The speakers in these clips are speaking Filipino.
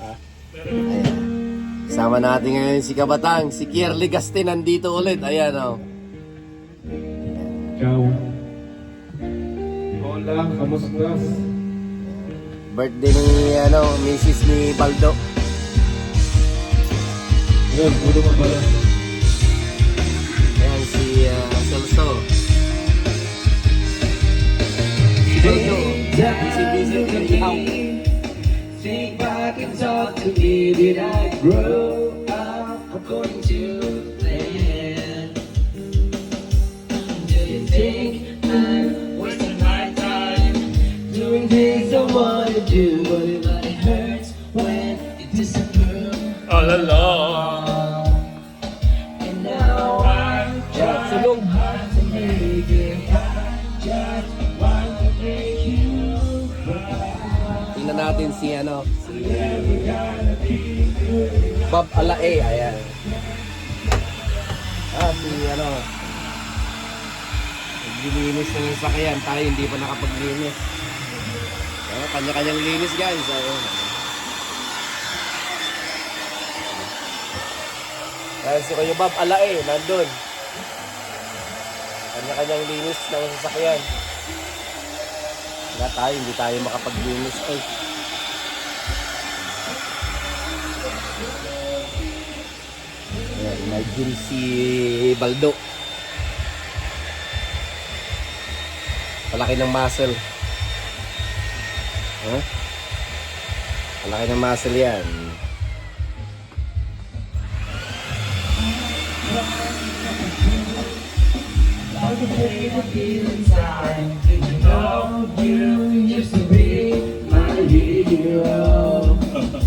Ayan. Kasama natin ngayon si Kabatang, si Kierly Gaste nandito ulit. Ayan oh. Ciao. Hola, kamusta? Birthday ni ano, Mrs. ni Baldo. Yan, puno mo pala. Ayan si uh, Celso. Si Baldo. Busy busy anyhow. Think to me. Did I grow up according to plan? Do you think I'm wasting my time doing things I wanna do? Natin si ano, Bob Alae, ayan. Ah, si ano, naglilinis ng sakyan, tayo hindi pa nakapaglinis. Ah, kanya-kanyang linis guys, ayun. Ayan si Kuya Bob Alae, nandun. Kanya-kanyang linis ng sasakyan. Wala tayo, hindi tayo makapaglinis. Ay. Nandun si Baldo. Palaki ng muscle. Huh? Palaki ng muscle yan.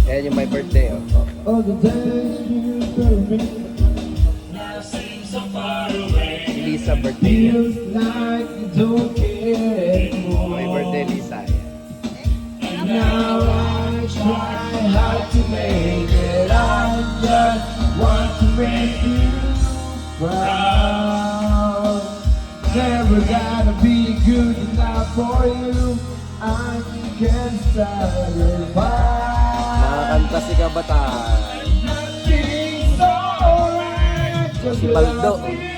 Ayan yung my birthday. Oh. All the days you Lisa birthday. Feels like you don't care anymore. My birthday, Lisa. And now I try hard to make it. I just want to make you proud. Never gotta be good enough for you. I can satisfy. Nakakanta si Kabataan. Si Baldo.